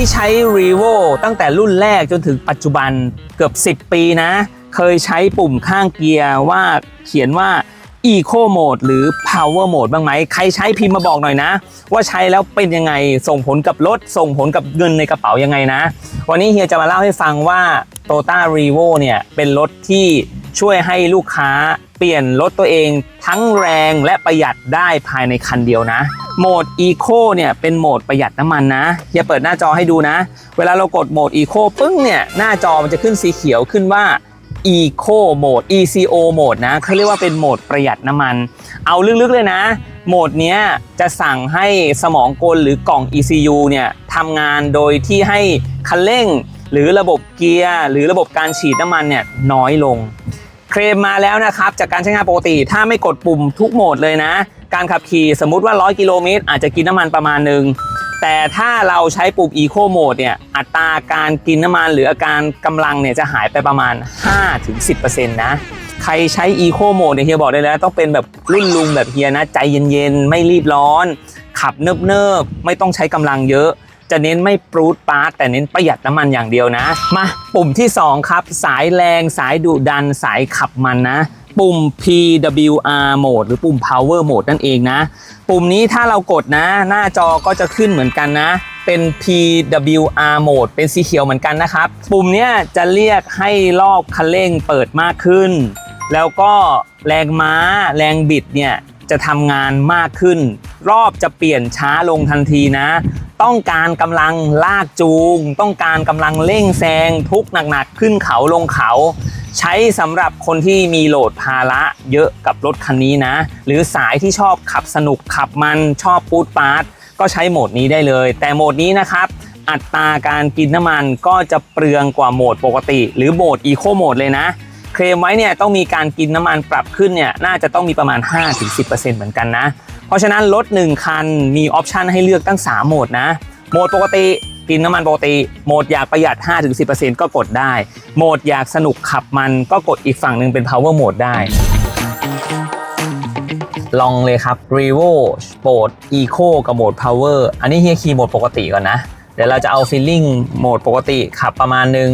ที่ใช้ r e v o ตั้งแต่รุ่นแรกจนถึงปัจจุบันเกือบ 10 ปีนะ เคยใช้ปุ่มข้างเกียร์ว่าเขียนว่า Eco Mode หรือ Power Mode บ้างไหม ใครใช้พิมพ์มาบอกหน่อยนะ ว่าใช้แล้วเป็นยังไง ส่งผลกับรถ ส่งผลกับเงินในกระเป๋ายังไงนะ วันนี้เฮียจะมาเล่าให้ฟังว่า t o t a r e v o เนี่ยเป็นรถที่ช่วยให้ลูกค้า เปลี่ยนรถตัวเองทั้งแรงและประหยัดได้ภายในคันเดียวนะ โหมด Eco เนี่ยเป็นโหมดประหยัดน้ำมันนะเฮียเปิดหน้าจอให้ดูนะ เวลาเรากดโหมด Eco ปึ้งเนี่ยหน้าจอมันจะขึ้นสีเขียวขึ้นว่า Eco Mode ECO Mode นะเขาเรียกว่าเป็นโหมดประหยัดน้ำมัน เอาลึกๆเลยนะ โหมดเนี้ยจะสั่งให้สมองกลหรือกล่อง ECU เนี่ยทำงานโดยที่ให้คันเร่ง หรือระบบเกียร์หรือระบบการฉีดน้ำมันเนี่ยน้อยลง ลมมาแล้วนะครับ จากการใช้งานปกติ ถ้าไม่กดปุ่มทุกโหมดเลยนะ การขับขี่สมมุติว่า 100 กิโลเมตรอาจจะกินน้ำมันประมาณหนึ่งแต่ถ้าเราใช้ปุ่ม Eco Mode เนี่ยอัตราการกินน้ำมันหรืออาการกำลังเนี่ยจะหายไปประมาณ 5-10%นะใครใช้ Eco Mode เนี่ยเฮียบอกได้เลยนะต้องเป็นแบบรุ่นลุงแบบเฮียนะ ใจเย็นๆ ไม่รีบร้อน ขับเนิบๆ ไม่ต้องใช้กำลังเยอะ จะเน้นไม่ปรูดปาร์ตแต่เน้นประหยัดน้ำมันอย่างเดียวนะ มาปุ่มที่ 2 ครับ สายแรงสายดุดันสายขับมันนะ ปุ่ม PWR Mode หรือปุ่ม Power Mode นั่นเองนะ ปุ่มนี้ถ้าเรากดนะ หน้าจอก็จะขึ้นเหมือนกันนะเป็น PWR Mode เป็นสีเขียวเหมือนกันนะครับ ปุ่มนี้จะเรียกให้รอบคันเร่งเปิดมากขึ้น แล้วก็แรงม้า แรงบิดเนี่ยจะทำงานมากขึ้น รอบจะเปลี่ยนช้าลงทันทีนะ ต้องการกำลังลากจูง ต้องการกำลังเร่งแซงทุกหนักๆขึ้นเขาลงเขา ใช้สำหรับคนที่มีโหลดภาระเยอะกับรถคันนี้นะ หรือสายที่ชอบขับสนุกขับมันชอบปูดปาร์ตก็ใช้โหมดนี้ได้เลย แต่โหมดนี้นะครับอัตราการกินน้ำมันก็จะเปลืองกว่าโหมดปกติ หรือโหมดอีโคโหมดเลยนะ เคลมไว้เนี่ยต้องมีการกินน้ำมันปรับขึ้นเนี่ยน่าจะต้องมีประมาณ 5-10%เหมือนกันนะ เพราะฉะนั้นรถ1คันมีออปชันให้เลือกตั้ง 3 โหมดนะ โหมดปกติกินน้ำมันปกติ โหมดอยากประหยัด 5-10%ก็กดได้ โหมดอยากสนุกขับมันก็กดอีกฝั่งหนึ่งเป็น power mode ได้ ลองเลยครับ Revo Sport Eco กับโหมด Power อันนี้เฮียคีย์โหมดปกติก่อนนะ เดี๋ยวเราจะเอา feeling โหมดปกติขับประมาณนึง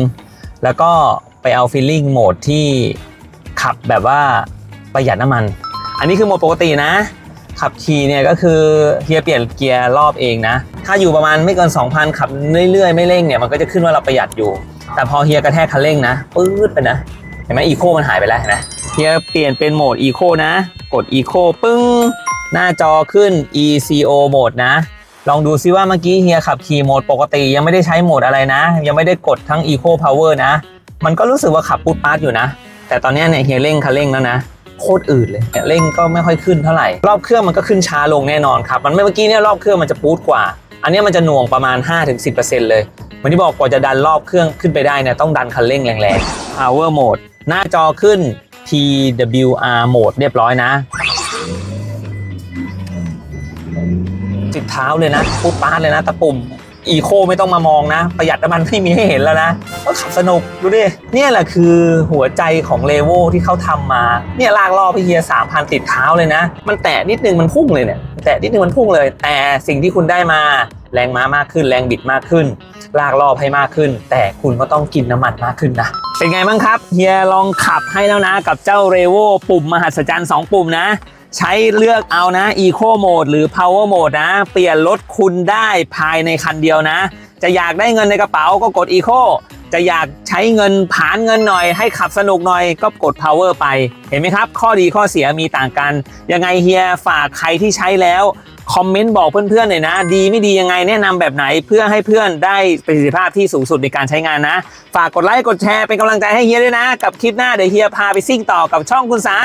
แล้วก็ไปเอา feeling โหมดที่ขับแบบว่าประหยัดน้ำมัน อันนี้คือโหมดปกตินะ ขับขี่เนี่ยก็คือเฮียเปลี่ยนเกียร์รอบเองนะ ถ้าอยู่ประมาณไม่เกิน 2,000 ขับเรื่อยๆ ไม่เร่งเนี่ยมันก็จะขึ้นว่าเราประหยัดอยู่ แต่พอเฮียกระแทกคันเร่งนะปื๊ดไปนะ เห็นไหมอีโคมันหายไปแล้วเห็นไหมเฮียเปลี่ยนเป็นโหมดอีโคนะ กดอีโคปึ้ง หน้าจอขึ้น ECO โหมดนะ ลองดูซิว่าเมื่อกี้เฮียขับขี่โหมดปกติยังไม่ได้ใช้โหมดอะไรนะ ยังไม่ได้กดทั้ง Eco Power นะ มันก็รู้สึกว่าขับปุ๊ดปาร์ตอยู่นะ แต่ตอนนี้เนี่ยเฮียเร่งคันเร่งแล้วนะ โคตรอืดเลยเร่งก็ไม่ค่อยขึ้นเท่าไหร่ รอบเครื่องมันก็ขึ้นช้าลงแน่นอนครับ มันไม่เมื่อกี้เนี่ยรอบเครื่องมันจะปูดกว่า อันนี้มันจะหน่วงประมาณ 5-10%เลยเหมือนที่บอกกว่าจะดันรอบเครื่องขึ้นไปได้เนี่ยต้องดันคันเร่งแรงๆ Power Mode หน้าจอขึ้น PWR Mode เรียบร้อยนะจิบเท้าเลยนะพูดป้าดเลยนะตะปุ่ม อีโคไม่ต้องมามองนะ ประหยัดน้ำมันไม่มีให้เห็นแล้วนะก็ขับสนุกดูดิเนี่ยแหละคือหัวใจของเลโวที่เขาทำมา เนี่ยลากล่อพี่เฮียสามพันติดเท้าเลยนะ มันแตะนิดนึงมันพุ่งเลยเนี่ยแตะนิดนึงมันพุ่งเลย แต่สิ่งที่คุณได้มาแรงม้ามากขึ้น แรงบิดมากขึ้น ลากรอบให้มากขึ้น แต่คุณก็ต้องกินน้ำมันมากขึ้นนะ เป็นไงบ้างครับเฮียลองขับให้แล้วนะ กับเจ้าเรโวปุ่มมหัศจรรย์สองปุ่มนะ ใช้เลือกเอานะ Eco Mode หรือ Power Mode นะ เปลี่ยนรถคุณได้ภายในคันเดียวนะ จะอยากได้เงินในกระเป๋าก็กด Eco จะอยากใช้เงินผานเงินหน่อยให้ขับสนุกหน่อยก็กด Power ไป เห็นไหมครับ ข้อดีข้อเสียมีต่างกัน ยังไงเฮียฝากใครที่ใช้แล้ว คอมเมนต์บอกเพื่อนๆหน่อยนะ ดีไม่ดียังไงแนะนำแบบไหนเพื่อให้เพื่อนได้ประสิทธิภาพที่สูงสุดในการใช้งานนะ ฝากกดไลค์กดแชร์เป็นกำลังใจให้เฮียด้วยนะ กับคลิปหน้าเดี๋ยวเฮียพาไปซิ่งต่อกับช่องคุณสา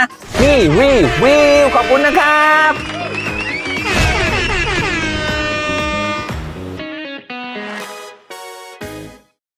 นี่วิววิวขอบ คุณนะครับ